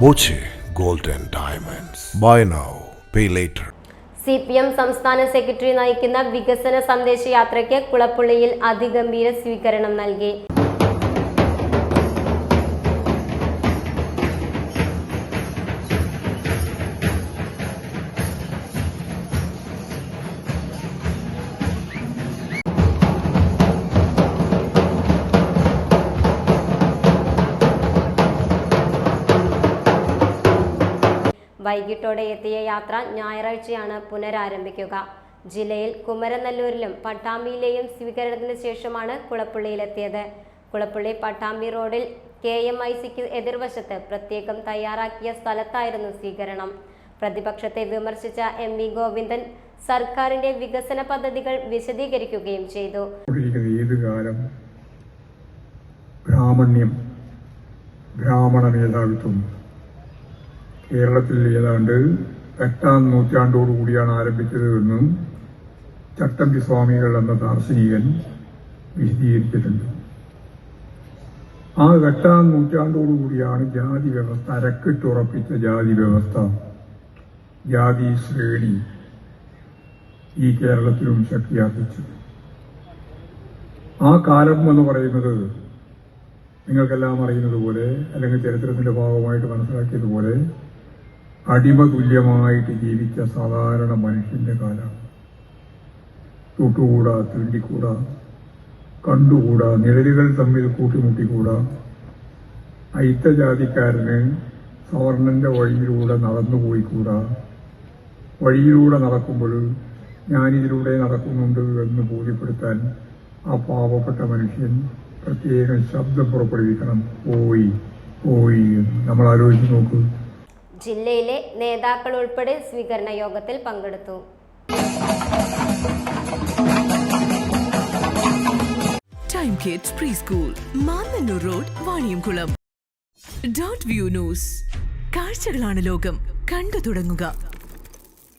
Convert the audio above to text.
Boche gold and diamonds. Buy now pay later C P M സംസ്ഥാന secretary നയിക്കുന്ന വികസന സന്ദേശയാത്രയ്ക്ക് കുളപ്പുള്ളിയിൽ അതിഗംഭീര സ്വീകരണം നൽകി. വൈകിട്ടോടെ എത്തിയ യാത്ര ഞായറാഴ്ചയാണ് പുനരാരംഭിക്കുക. ജില്ലയിൽ കുമരനല്ലൂരിലും പട്ടാമ്പിയിലെയും സ്വീകരണത്തിന് ശേഷമാണ് കുളപ്പുള്ളിയിലെത്തിയത്. കുളപ്പുള്ളി പട്ടാമ്പി റോഡിൽ കെ എം ഐ സിക്ക് എതിർവശത്ത് പ്രത്യേകം തയ്യാറാക്കിയ സ്ഥലത്തായിരുന്നു സ്വീകരണം. പ്രതിപക്ഷത്തെ വിമർശിച്ച എം വി ഗോവിന്ദൻ സർക്കാരിന്റെ വികസന പദ്ധതികൾ വിശദീകരിക്കുകയും ചെയ്തു. ബ്രാഹ്മണ്യം ബ്രാഹ്മണ കേരളത്തിൽ ഏതാണ്ട് എട്ടാം നൂറ്റാണ്ടോടുകൂടിയാണ് ആരംഭിച്ചത് എന്നും ചട്ടമ്പി സ്വാമികൾ എന്ന ദാർശനികൻ വിശദീകരിച്ചിട്ടുണ്ട്. ആ എട്ടാം നൂറ്റാണ്ടോടുകൂടിയാണ് ജാതി വ്യവസ്ഥ അരക്കിട്ടുറപ്പിച്ച ജാതി വ്യവസ്ഥ ജാതി ശ്രേണി ഈ കേരളത്തിലും ശക്തിയാർജിച്ചത്. ആ കാലം എന്ന് പറയുന്നത് നിങ്ങൾക്കെല്ലാം അറിയുന്നത് പോലെ അല്ലെങ്കിൽ ചരിത്രത്തിന്റെ ഭാഗമായിട്ട് മനസ്സിലാക്കിയതുപോലെ അടിമ തുല്യമായിട്ട് ജീവിച്ച സാധാരണ മനുഷ്യന്റെ കാലം. തൊട്ടുകൂടാ തീണ്ടിക്കൂടാ കണ്ടുകൂടാ നിഴലുകൾ തമ്മിൽ കൂട്ടിമുട്ടിക്കൂടാ. അയിത്തജാതിക്കാരന് സവർണന്റെ വഴിയിലൂടെ നടന്നുപോയിക്കൂടാ. വഴിയിലൂടെ നടക്കുമ്പോൾ ഞാനിതിലൂടെ നടക്കുന്നുണ്ട് എന്ന് ബോധ്യപ്പെടുത്താൻ ആ പാവപ്പെട്ട മനുഷ്യൻ പ്രത്യേകം ശബ്ദം പുറപ്പെടുവിക്കണം. പോയി പോയി നമ്മൾ ആലോചിച്ച് നോക്കൂ. ജില്ലയിലെ നേതാക്കൾ ഉൾപ്പെടെ സ്വീകരണ യോഗത്തിൽ പങ്കെടുത്തു. Time Kids preschool road Vaniyamkulam dot View News കാഴ്ചകളാണ് ലോകം. കണ്ടു തുടങ്ങുക.